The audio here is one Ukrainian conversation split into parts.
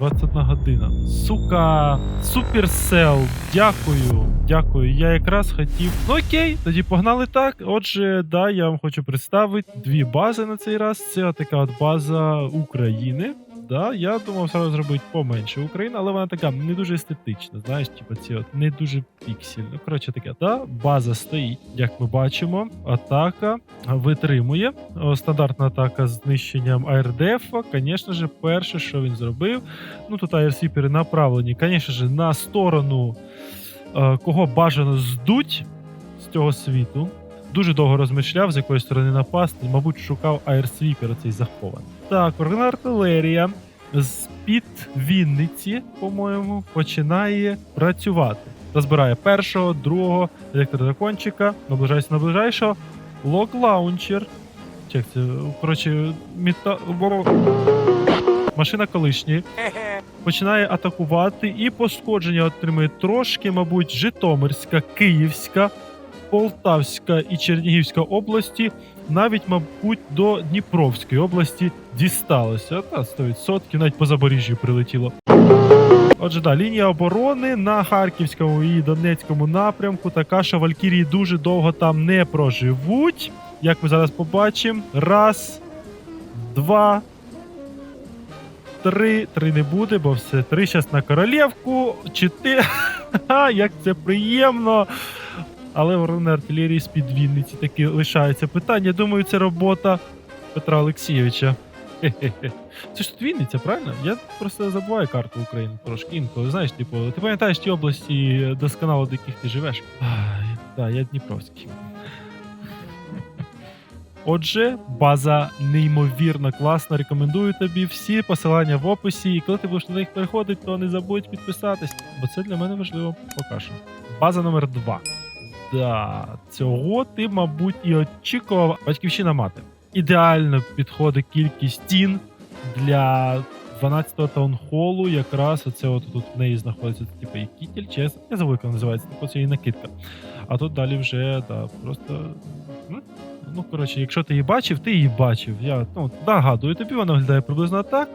21 година. Сука, суперсел. Дякую. Дякую. Я якраз хотів. Ну окей, тоді погнали так. Отже, да, я вам хочу представити дві бази на цей раз. Це така от база України. Да, я думав сразу зробити поменше України, але вона така не дуже естетична. Знаєш, типу ці от не дуже піксельно. Ну, коротше таке, да, база стоїть, як ми бачимо. Атака витримує. Стандартна атака з знищенням АРДФ. Звісно ж, перше, що він зробив. Ну тут аерсвіпери направлені, звісно ж, на сторону е, кого бажано здуть з цього світу. Дуже довго розмишляв, з якої сторони напасти. Мабуть, шукав аерсвіпер цей захований. Так, ворогна артилерія з-під Вінниці, по-моєму, починає працювати. Розбирає першого, другого електродракончика, наближається наближайшого. Лок лаунчер. Як це? Коротше, мета... машина колишньої. Починає атакувати і пошкодження отримує трошки, мабуть, Житомирська, Київська, Полтавська і Чернігівська області, навіть, мабуть, до Дніпровської області дісталося. Та 100%, навіть по Запоріжжю прилетіло. Отже, да, лінія оборони на Харківському і Донецькому напрямку така, що Валькірії дуже довго там не проживуть. Як ми зараз побачимо. Раз, два, три. Три не буде, бо все. Три зараз на королівку. Чотири. Як це приємно. Але ворона артилерії з-під Вінниці таки лишається питання. Думаю, це робота Петра Олексійовича. Хе-хе-хе. Це ж тут Вінниця, правильно? Я просто забуваю карту України трошки інколи. Знаєш, типу, ти пам'ятаєш ті області досконало, в яких ти живеш? Так, я Дніпровський. Отже, база неймовірно класна. Рекомендую тобі всі посилання в описі. І коли ти будеш на них переходити, то не забудь підписатись, бо це для мене важливо поки що. База номер 2 Да, цього ти, мабуть, і очікував. Батьківщина мати. Ідеально підходить кількість стін для 12-го таунхолу. Якраз оце от тут в неї знаходиться типу і кітель, чи я- забув, як називається, типу це і накидка. А тут далі вже да, просто. Ну, коротше, якщо ти її бачив, ти її бачив. Я ну, нагадую тобі, вона виглядає приблизно так.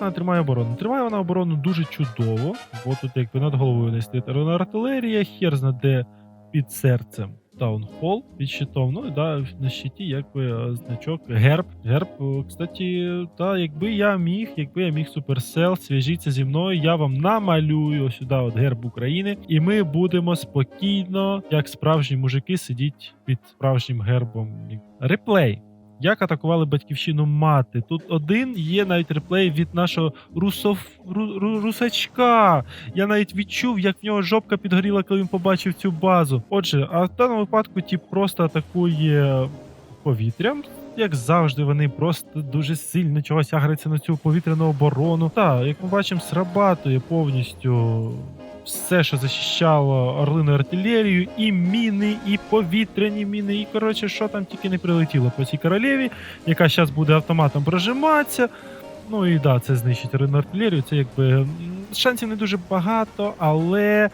Вона тримає оборону. Тримає вона оборону дуже чудово, бо тут якби над головою не стоїть артилерія, хер знаде під серцем. Таунхол під щитом. Ну і да, на щиті якби е, значок герб. Герб, е, кстати, та якби я міг, якби я міг суперсел, свяжіться зі мною, я вам намалюю сюди от герб України, і ми будемо спокійно, як справжні мужики, сидіти під справжнім гербом. Реплей. Як атакували батьківщину мати? Тут один є навіть реплей від нашого русов... ру... ру- русачка. Я навіть відчув, як в нього жопка підгоріла, коли він побачив цю базу. Отже, а в даному випадку тіп просто атакує повітрям. Як завжди, вони просто дуже сильно чогось агряться на цю повітряну оборону. Так, як ми бачимо, срабатує повністю все, що захищало орлину артилерію, і міни, і повітряні міни, і коротше, що там тільки не прилетіло по цій королеві, яка зараз буде автоматом прожиматися. Ну і да, це знищить орлину артилерію. Це якби шансів не дуже багато, але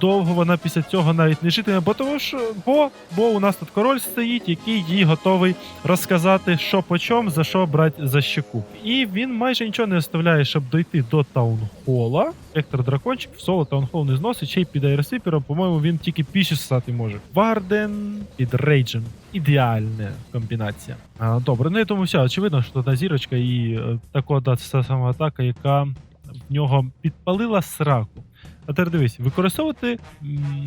довго вона після цього навіть не житиме, бо тому що бо, бо у нас тут король стоїть, який їй готовий розказати, що по чому, за що брати за щеку. І він майже нічого не оставляє, щоб дойти до таунхола. Ектор дракончик в соло таунхол не зносить, ще й під аеросвіпером, по-моєму, він тільки піші ссати може. Варден під рейджем. Ідеальна комбінація. А, добре, ну я думаю, все, очевидно, що одна зірочка і е, така сама атака, яка в нього підпалила сраку. А тепер дивись, використовувати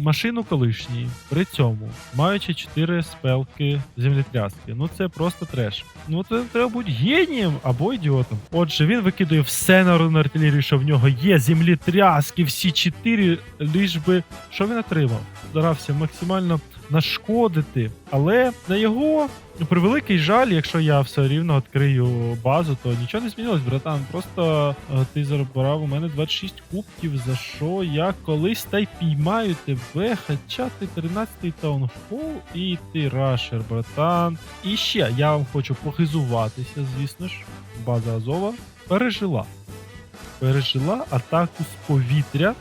машину колишній, при цьому, маючи 4 спелки землетряски. Ну це просто треш. Ну це треба бути генієм або ідіотом. Отже, він викидує все на руну артилерію, що в нього є землетряски, всі 4, лиш би що він отримав. Старався максимально нашкодити, але на його превеликий жаль, якщо я все рівно відкрию базу, то нічого не змінилось, братан. Просто е, ти забрав у мене 26 кубків, за що я колись та й піймаю тебе, хоча ти 13-й таунхол і ти рашер, братан. І ще я вам хочу похизуватися, звісно ж, база Азова пережила. Пережила атаку з повітря.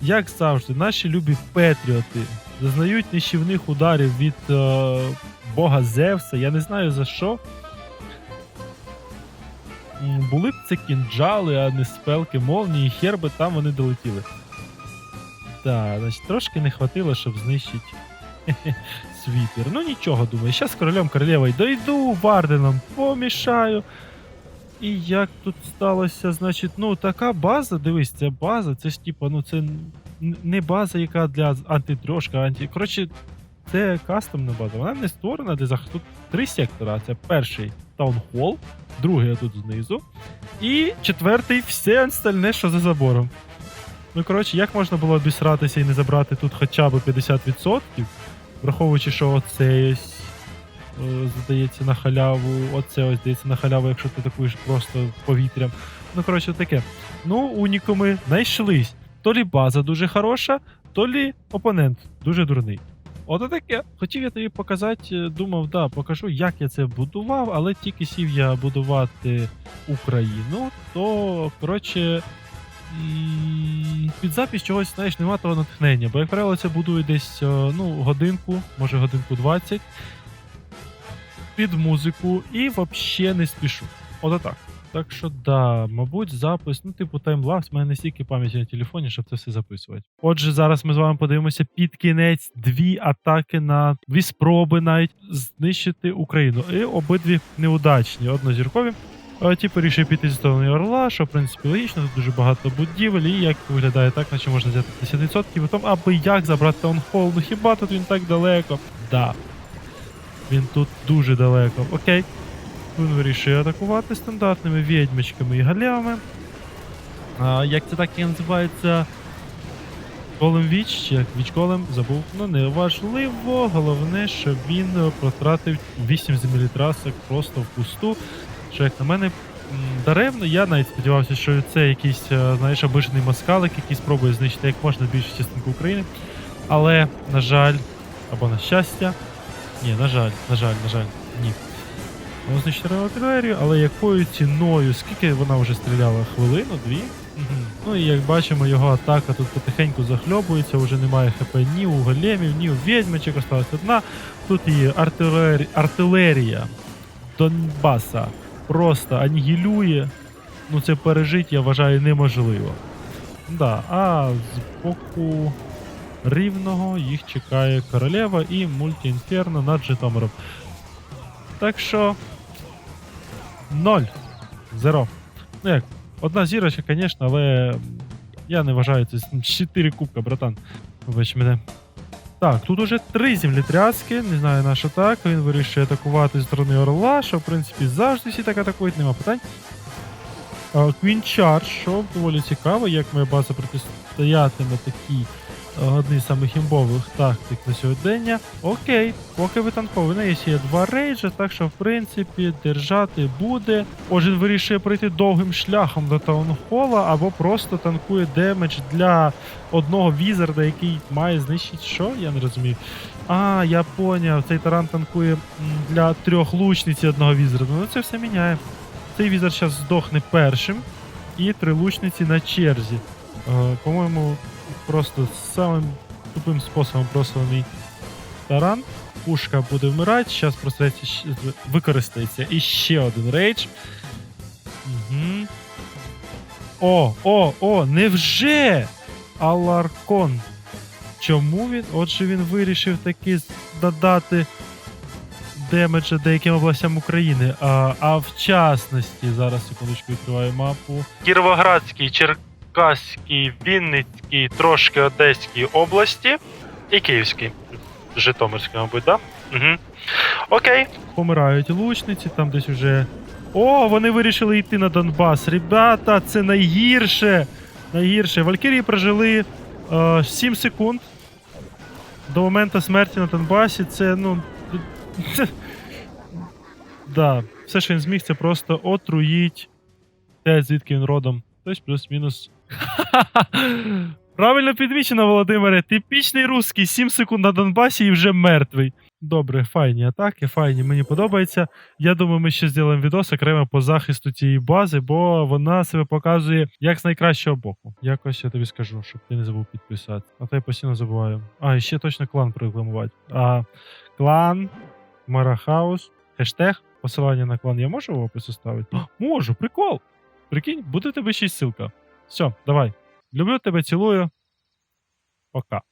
Як завжди, наші любі Петріоти зазнають нищівних ударів від е, бога Зевса. Я не знаю за що. були б це кінджали, а не спелки, молнії, хер би там вони долетіли. Так, значить, трошки не хватило, щоб знищити світер. Ну нічого, думаю, зараз королем королевою дойду, Варденом помішаю. І як тут сталося, значить, ну така база, дивись, ця база, це ж типа, ну це не база, яка для антидрожка, анти. Коротше, це кастомна база. Вона не створена для захисту. Три сектора. Це перший таунхол, другий тут знизу. І четвертий все остальне, що за забором. Ну, коротше, як можна було обісратися і не забрати тут хоча б 50%, враховуючи, що оце ось, е, здається на халяву, оце ось здається на халяву, якщо ти атакуєш просто повітрям. Ну, коротше, таке. Ну, унікуми знайшлись. То лі база дуже хороша, то лі опонент дуже дурний. От таке. Хотів я тобі показати, е, думав, да, покажу, як я це будував, але тільки сів я будувати Україну, то коротше. Під запис чогось, знаєш, нема того натхнення, бо як правило, це будую десь е, ну, годинку, може годинку 20 під музику і взагалі не спішу. От так. Так що да, мабуть, запис, ну, типу, таймлапс, в мене не стільки пам'яті на телефоні, щоб це все записувати. Отже, зараз ми з вами подивимося під кінець дві атаки на дві спроби навіть знищити Україну. І обидві неудачні, однозіркові. Е, Ті вирішив піти зі сторони Орла, що в принципі логічно, тут дуже багато будівель, і як виглядає так, наче можна взяти 50%, і потім аби як забрати таунхол, ну хіба тут він так далеко? Да. Він тут дуже далеко. Окей. Він вирішує атакувати стандартними відьмачками і галявами. А, як це так і називається? Голем Віч, чи як Віч Голем, забув. Ну не важливо. Головне, що він протратив 8 землетрасок просто впусту. Що як на мене даремно, я навіть сподівався, що це якийсь, е, знаєш, обижений москалик, який спробує знищити як можна більшу частинку України. Але, на жаль, або на щастя. Ні, на жаль, на жаль, на жаль, ні. Воно знищили артилерію, але якою ціною? Скільки вона вже стріляла? Хвилину, дві? Угу. Ну і як бачимо, його атака тут потихеньку захльобується, вже немає хп ні у големів, ні у відьмачок, осталась одна. Тут і артилері... артилерія Донбаса просто анігілює. Ну це пережити, я вважаю, неможливо. Да, а з боку рівного їх чекає королева і мультіінферно над Житомиром. Так що. Ноль. Зеро. Ну як, одна зірочка, звісно, але я не вважаю це 4 кубка, братан. Вибач мене. Так, тут уже три землетряски, не знаю на що так. Він вирішує атакувати з сторони Орла, що в принципі завжди всі так атакують, нема питань. Квін Чардж, що доволі цікаво, як моя база протистоятиме такій одній з самих імбових тактик на сьогодення. Окей, поки ви танковий, в неї є два рейджа, так що в принципі держати буде. Отже, вирішує пройти довгим шляхом до таунхола або просто танкує демедж для одного візарда, який має знищити що? Я не розумію. А, я поняв, цей таран танкує для трьох лучниць одного візарда. Ну це все міняє. Цей візар зараз здохне першим, і три лучниці на черзі. Е, по-моєму, просто самим тупим способом просланий таран. Пушка буде вмирати, зараз з- використається іще один рейдж. Угу. О, о, о, невже! Аларкон. Чому він? Отже, він вирішив таки додати демеджа деяким областям України. А, а в частності, зараз секундочку відкриваю мапу. Кіровоградський, Черкаський, Вінницький, трошки Одеській області і Київський. Житомирський, мабуть, так? Да? Угу. Окей. Помирають лучниці, там десь уже. О, вони вирішили йти на Донбас. Ребята, це найгірше. Найгірше. Валькірії прожили е, 7 секунд. До моменту смерті на Донбасі це, ну. да, все, що він зміг, це просто отруїть те, звідки він родом. Тобто плюс-мінус. Правильно підмічено, Володимире. Типічний русський, 7 секунд на Донбасі і вже мертвий. Добре, файні атаки, файні, мені подобається. Я думаю, ми ще зробимо відос окремо по захисту цієї бази, бо вона себе показує як з найкращого боку. Якось я тобі скажу, щоб ти не забув підписати. А то я постійно забуваю. А, і ще точно клан прорекламувати. А клан Марахаус, хештег посилання на клан я можу в описі ставити? Можу, прикол. Прикинь, буде тебе ще й ссылка. Все, давай. Люблю тебе, цілую. Пока.